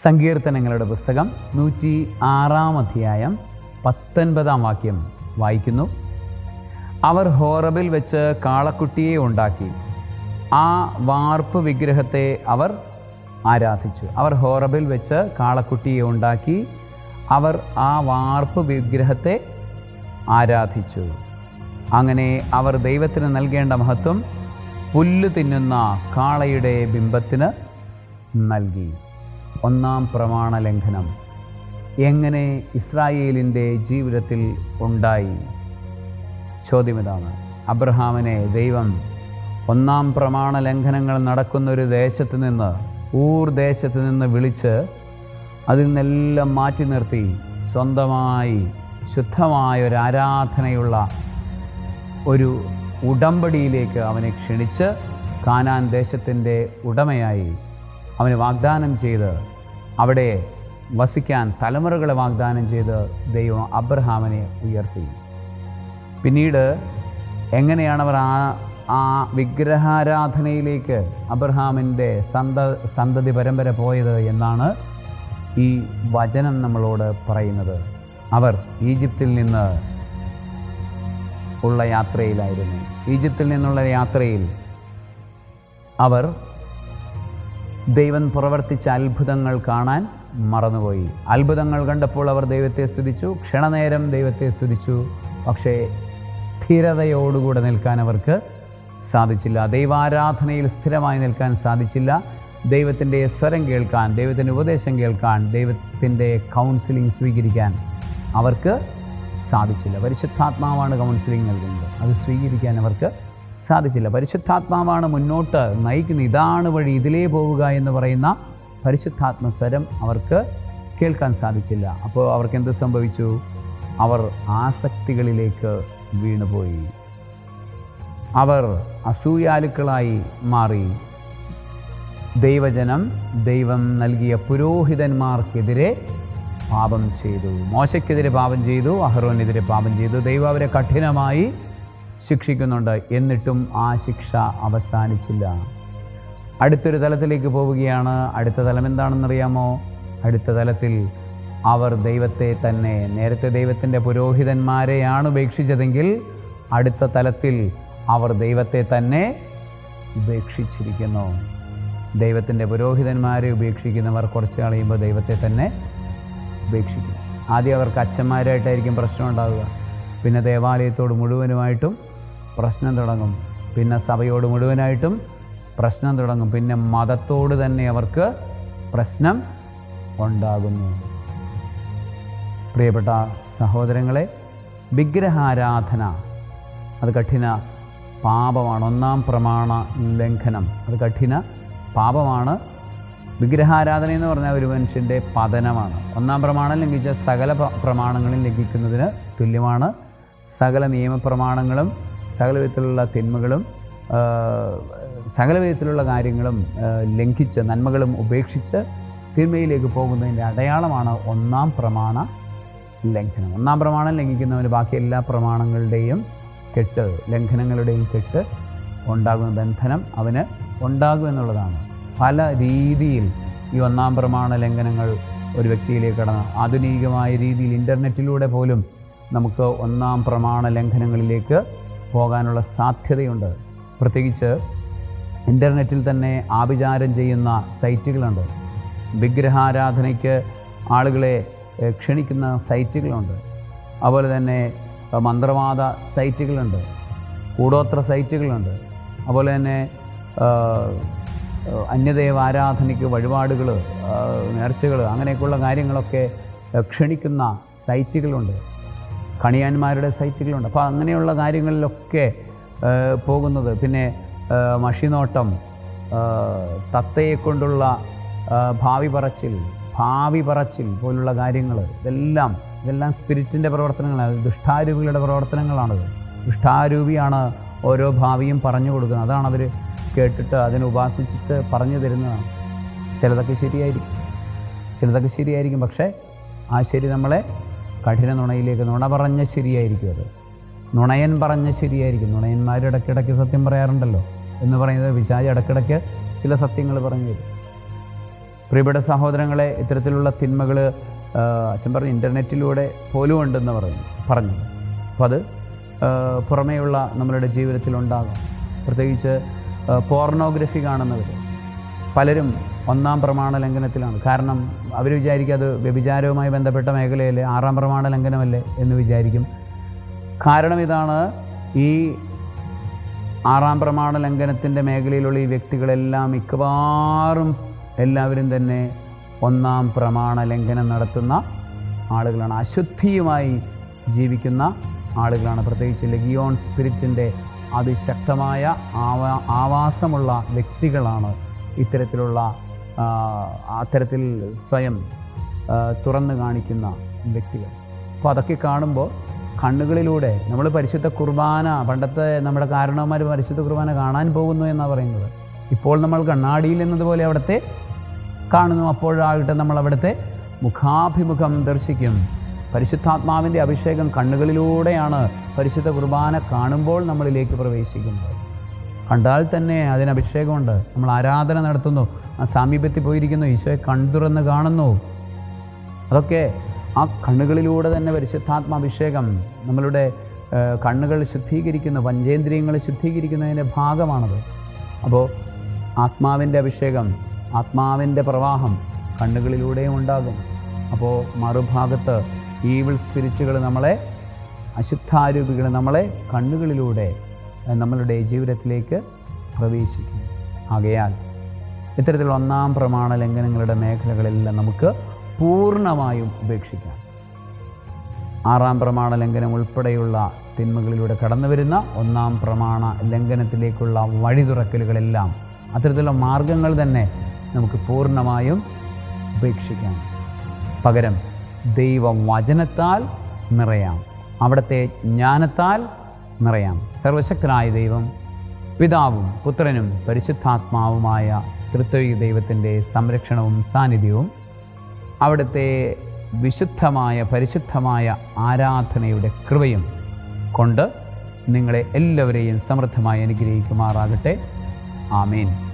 സങ്കീർത്തനങ്ങളുടെ പുസ്തകം നൂറ്റി ആറാം അധ്യായം പത്തൊൻപതാം വാക്യം വായിക്കുന്നു. അവർ ഹോറബിൽ വെച്ച് കാളക്കുട്ടിയെ ഉണ്ടാക്കി. ആ വാർപ്പ് വിഗ്രഹത്തെ അവർ ആരാധിച്ചു. അവർ ഹോറബിൽ വെച്ച് കാളക്കുട്ടിയെ ഉണ്ടാക്കി. അവർ ആ വാർപ്പ് വിഗ്രഹത്തെ ആരാധിച്ചു. അങ്ങനെ അവർ ദൈവത്തിന് നൽകേണ്ട മഹത്വം പുല്ല് തിന്നുന്ന കാളയുടെ ബിംബത്തിന് നൽകി. ഒന്നാം പ്രമാണ ലംഘനം എങ്ങനെ ഇസ്രായേലിന്റെ ജീവിതത്തിൽ ഉണ്ടായി? ചോദ്യം ഇതാണ് അബ്രഹാമിനെ ദൈവം ഒന്നാം പ്രമാണ ലംഘനങ്ങൾ നടക്കുന്ന ഒരു ദേശത്ത് നിന്ന് ഊർ ദേശത്ത് നിന്ന് വിളിച്ച് അതിൽ നിന്നെല്ലാം മാറ്റി നിർത്തി സ്വന്തമായി ശുദ്ധമായ ഒരു ആരാധനയുള്ള ഒരു ഉടമ്പടിയിലേക്ക് അവനെ ക്ഷണിച്ച് കാനാൻ ദേശത്തിന്റെ ഉടമയായി അവന് വാഗ്ദാനം ചെയ്ത് അവിടെ വസിക്കാൻ തലമുറകളെ വാഗ്ദാനം ചെയ്ത് ദൈവം അബ്രഹാമിനെ ഉയർത്തി. പിന്നീട് എങ്ങനെയാണ് അവർ ആ ആ വിഗ്രഹാരാധനയിലേക്ക് അബ്രഹാമിന്റെ സന്ത സന്തതി പരമ്പര പോയത് എന്നാണ് ഈ വചനം നമ്മളോട് പറയുന്നത്. അവർ ഈജിപ്തിൽ നിന്ന് ഉള്ള യാത്രയിലായിരുന്നു. ഈജിപ്തിൽ നിന്നുള്ള യാത്രയിൽ അവർ ദൈവം പ്രവർത്തിച്ച അത്ഭുതങ്ങൾ കാണാൻ മറന്നുപോയി. അത്ഭുതങ്ങൾ കണ്ടപ്പോൾ അവർ ദൈവത്തെ സ്തുതിച്ചു. ക്ഷണനേരം ദൈവത്തെ സ്തുതിച്ചു. പക്ഷേ സ്ഥിരതയോടുകൂടെ നിൽക്കാൻ അവർക്ക് സാധിച്ചില്ല. ദൈവാരാധനയിൽ സ്ഥിരമായി നിൽക്കാൻ സാധിച്ചില്ല. ദൈവത്തിന്റെ സ്വരം കേൾക്കാൻ ദൈവത്തിന്റെ ഉപദേശം കേൾക്കാൻ ദൈവത്തിന്റെ കൗൺസിലിംഗ് സ്വീകരിക്കാൻ അവർക്ക് സാധിച്ചില്ല. പരിശുദ്ധാത്മാവാണ് കൗൺസിലിംഗ് നൽകുന്നത്. അത് സ്വീകരിക്കാൻ അവർക്ക് സാധിച്ചില്ല. പരിശുദ്ധാത്മാവാണ് മുന്നോട്ട് നയിക്കുന്നത്. ഇതാണ് വഴി ഇതിലേ പോവുക എന്ന് പറയുന്ന പരിശുദ്ധാത്മ സ്വരം അവർക്ക് കേൾക്കാൻ സാധിച്ചില്ല. അപ്പോൾ അവർക്ക് എന്ത് സംഭവിച്ചു? അവർ ആസക്തികളിലേക്ക് വീണുപോയി. അവർ അസൂയാലുക്കളായി മാറി. ദൈവജനം ദൈവം നൽകിയ പുരോഹിതന്മാർക്കെതിരെ പാപം ചെയ്തു. മോശയ്ക്കെതിരെ പാപം ചെയ്തു അഹ്റോനെതിരെ പാപം ചെയ്തു. ദൈവം അവരെ കഠിനമായി ശിക്ഷിക്കുന്നുണ്ട്. എന്നിട്ടും ആ ശിക്ഷ അവസാനിച്ചില്ല. അടുത്തൊരു തലത്തിലേക്ക് പോവുകയാണ്. അടുത്ത തലം എന്താണെന്നറിയാമോ? അടുത്ത തലത്തിൽ അവർ ദൈവത്തെ തന്നെ നേരത്തെ ദൈവത്തിന്റെ പുരോഹിതന്മാരെയാണ് ഉപേക്ഷിച്ചതെങ്കിൽ അടുത്ത തലത്തിൽ അവർ ദൈവത്തെ തന്നെ ഉപേക്ഷിച്ചിരിക്കുന്നു. ദൈവത്തിന്റെ പുരോഹിതന്മാരെ ഉപേക്ഷിക്കുന്നവർ കുറച്ച് കളയുമ്പോൾ ദൈവത്തെ തന്നെ ഉപേക്ഷിക്കും. ആദ്യം അവർക്ക് അച്ഛന്മാരായിട്ടായിരിക്കും പ്രശ്നം ഉണ്ടാവുക. പിന്നെ ദേവാലയത്തോട് മുഴുവനുമായിട്ടും പ്രശ്നം തുടങ്ങും. പിന്നെ സഭയോട് മുഴുവനായിട്ടും പ്രശ്നം തുടങ്ങും. പിന്നെ മതത്തോട് തന്നെ അവർക്ക് പ്രശ്നം ഉണ്ടാകുന്നു. പ്രിയപ്പെട്ട സഹോദരങ്ങളെ വിഗ്രഹാരാധന അത് കഠിന പാപമാണ്. ഒന്നാം പ്രമാണ ലംഘനം അത് കഠിന പാപമാണ്. വിഗ്രഹാരാധന എന്ന് പറഞ്ഞാൽ ഒരു മനുഷ്യന്റെ പതനമാണ്. ഒന്നാം പ്രമാണം ലംഘിച്ച സകല പ്രമാണങ്ങളും ലംഘിക്കുന്നതിന് തുല്യമാണ്. സകല നിയമപ്രമാണങ്ങളും സകല വിധത്തിലുള്ള തിന്മകളും സകലവിധത്തിലുള്ള സകല വിധത്തിലുള്ള കാര്യങ്ങളും ലംഘിച്ച് നന്മകളും ഉപേക്ഷിച്ച് തിന്മയിലേക്ക് പോകുന്നതിന്റെ അടയാളമാണ് ഒന്നാം പ്രമാണ ലംഘനം. ഒന്നാം പ്രമാണം ലംഘിക്കുന്നവന് ബാക്കി എല്ലാ പ്രമാണങ്ങളുടെയും കെട്ട് ലംഘനങ്ങളുടെയും കെട്ട് ഉണ്ടാകുന്ന ബന്ധനം അവന് ഉണ്ടാകും എന്നുള്ളതാണ്. പല രീതിയിൽ ഈ ഒന്നാം പ്രമാണ ലംഘനങ്ങൾ ഒരു വ്യക്തിയിലേക്ക് കടന്ന് ആധുനികമായ രീതിയിൽ ഇന്റർനെറ്റിലൂടെ പോലും നമുക്ക് ഒന്നാം പ്രമാണ ലംഘനങ്ങളിലേക്ക് പോകാനുള്ള സാധ്യതയുണ്ട്. പ്രത്യേകിച്ച് ഇന്റർനെറ്റിൽ തന്നെ ആഭിചാരം ചെയ്യുന്ന സൈറ്റുകളുണ്ട്. വിഗ്രഹാരാധനയ്ക്ക് ആളുകളെ ക്ഷണിക്കുന്ന സൈറ്റുകളുണ്ട്. അതുപോലെ തന്നെ മന്ത്രവാദ സൈറ്റുകളുണ്ട്. കൂടോത്ര സൈറ്റുകളുണ്ട്. അതുപോലെ തന്നെ അന്യദേവ ആരാധനയ്ക്ക് വഴിപാടുകൾ നേർച്ചകൾ അങ്ങനെയൊക്കെയുള്ള കാര്യങ്ങളൊക്കെ ക്ഷണിക്കുന്ന സൈറ്റുകളുണ്ട്. കണിയാന്മാരുടെ സൈറ്റുകളുണ്ട്. അപ്പോൾ അങ്ങനെയുള്ള കാര്യങ്ങളിലൊക്കെ പോകുന്നത്. പിന്നെ മഷിനോട്ടം തത്തയെ കൊണ്ടുള്ള ഭാവി പറച്ചിൽ ഭാവി പറച്ചിൽ പോലുള്ള കാര്യങ്ങൾ ഇതെല്ലാം ഇതെല്ലാം സ്പിരിറ്റിന്റെ പ്രവർത്തനങ്ങളാണ്. ദുഷ്ടാരൂപികളുടെ പ്രവർത്തനങ്ങളാണത് ദുഷ്ടാരൂപിയാണ് ഓരോ ഭാവിയും പറഞ്ഞു കൊടുക്കുന്നത്. അതാണ് അവർ കേട്ടിട്ട് അതിനെ ഉപാസിച്ചിട്ട് പറഞ്ഞു തരുന്നതാണ് ചിലതൊക്കെ ശരിയായിരിക്കും. ചിലതൊക്കെ ശരിയായിരിക്കും. പക്ഷേ ആ ശരി നമ്മളെ കഠിന നുണയിലേക്ക് നുണ പറഞ്ഞ ശരിയായിരിക്കും അത്. നുണയൻ പറഞ്ഞ ശരിയായിരിക്കും. നുണയന്മാർ ഇടയ്ക്കിടയ്ക്ക് സത്യം പറയാറുണ്ടല്ലോ എന്ന് പറയുന്നത് വിശാജ് ഇടയ്ക്കിടയ്ക്ക് ചില സത്യങ്ങൾ പറഞ്ഞു തരും. പ്രിയപ്പെട്ട സഹോദരങ്ങളെ ഇത്തരത്തിലുള്ള തിന്മകൾ അച്ഛൻ പറഞ്ഞു ഇന്റർനെറ്റിലൂടെ പോലും ഉണ്ടെന്ന് പറഞ്ഞു പറഞ്ഞു. അപ്പോൾ അത് പുറമേയുള്ള നമ്മളുടെ ജീവിതത്തിലുണ്ടാകാം. പ്രത്യേകിച്ച് പോർണോഗ്രഫി കാണുന്നവർ പലരും ഒന്നാം പ്രമാണ ലംഘനത്തിലാണ്. കാരണം അവർ വിചാരിക്കും അത് വ്യഭിചാരവുമായി ബന്ധപ്പെട്ട മേഖലയല്ലേ ആറാം പ്രമാണ ലംഘനമല്ലേ എന്ന് വിചാരിക്കും. കാരണം ഇതാണ് ഈ ആറാം പ്രമാണ ലംഘനത്തിന്റെ മേഖലയിലുള്ള ഈ വ്യക്തികളെല്ലാം മിക്കവാറും എല്ലാവരും തന്നെ ഒന്നാം പ്രമാണ ലംഘനം നടത്തുന്ന ആളുകളാണ്. അശുദ്ധിയുമായി ജീവിക്കുന്ന ആളുകളാണ്. പ്രത്യേകിച്ച് ലഗിയോൺ സ്പിരിറ്റിന്റെ അതിശക്തമായ ആവാ ആവാസമുള്ള വ്യക്തികളാണ് ഇത്തരത്തിലുള്ള അത്തരത്തിൽ സ്വയം തുറന്നു കാണിക്കുന്ന വ്യക്തികൾ. അപ്പോൾ അതൊക്കെ കാണുമ്പോൾ കണ്ണുകളിലൂടെ നമ്മൾ പരിശുദ്ധ കുർബാന പണ്ടത്തെ നമ്മുടെ കാരണവന്മാർ പരിശുദ്ധ കുർബാന കാണാൻ പോകുന്നു എന്നാണ് പറയുന്നത്. ഇപ്പോൾ നമ്മൾ കണ്ണാടിയിൽ എന്നതുപോലെ അവിടുത്തെ കാണുന്നു. അപ്പോഴാകട്ടെ നമ്മൾ അവിടുത്തെ മുഖാഭിമുഖം ദർശിക്കും. പരിശുദ്ധാത്മാവിന്റെ അഭിഷേകം കണ്ണുകളിലൂടെയാണ് പരിശുദ്ധ കുർബാന കാണുമ്പോൾ നമ്മളിലേക്ക് പ്രവേശിക്കുന്നത്. കണ്ടാൽ തന്നെ അതിന് അഭിഷേകമുണ്ട് നമ്മൾ ആരാധന നടത്തുന്നു. ആ സാമീപ്യത്തിൽ പോയിരിക്കുന്നു. ഈശോയെ കൺതുറന്ന് കാണുന്നു. അതൊക്കെ ആ കണ്ണുകളിലൂടെ തന്നെ പരിശുദ്ധാത്മാഭിഷേകം നമ്മളുടെ കണ്ണുകൾ ശുദ്ധീകരിക്കുന്ന. പഞ്ചേന്ദ്രിയങ്ങൾ ശുദ്ധീകരിക്കുന്നതിന്റെ ഭാഗമാണത്. അപ്പോൾ ആത്മാവിന്റെ അഭിഷേകം ആത്മാവിന്റെ പ്രവാഹം കണ്ണുകളിലൂടെയും ഉണ്ടാകും. അപ്പോൾ മറുഭാഗത്ത് ഈവിൾ സ്പിരിറ്റുകൾ നമ്മളെ അശുദ്ധാരൂപികൾ നമ്മളെ കണ്ണുകളിലൂടെ നമ്മളുടെ ജീവിതത്തിലേക്ക് പ്രവേശിക്കും ആകയാൽ ഇത്തരത്തിലുള്ള ഒന്നാം പ്രമാണ ലംഘനങ്ങളുടെ മേഖലകളെല്ലാം നമുക്ക് പൂർണമായും ഉപേക്ഷിക്കാം. ആറാം പ്രമാണ ലംഘനം ഉൾപ്പെടെയുള്ള തിന്മകളിലൂടെ കടന്നു വരുന്ന ഒന്നാം പ്രമാണ ലംഘനത്തിലേക്കുള്ള വഴി തുറക്കലുകളെല്ലാം അത്തരത്തിലുള്ള മാർഗങ്ങൾ തന്നെ നമുക്ക് പൂർണമായും ഉപേക്ഷിക്കാം. പകരം ദൈവവചനത്താൽ നിറയാം. അവിടുത്തെ ജ്ഞാനത്താൽ നിറയാം സർവശക്തനായ ദൈവം പിതാവും പുത്രനും പരിശുദ്ധാത്മാവുമായ തൃത്വിക ദൈവത്തിന്റെ സംരക്ഷണവും സാന്നിധ്യവും അവിടുത്തെ വിശുദ്ധമായ പരിശുദ്ധമായ ആരാധനയുടെ കൃപയും കൊണ്ട് നിങ്ങളെ എല്ലാവരെയും സമൃദ്ധമായി അനുഗ്രഹിക്കുമാറാകട്ടെ. ആമേൻ.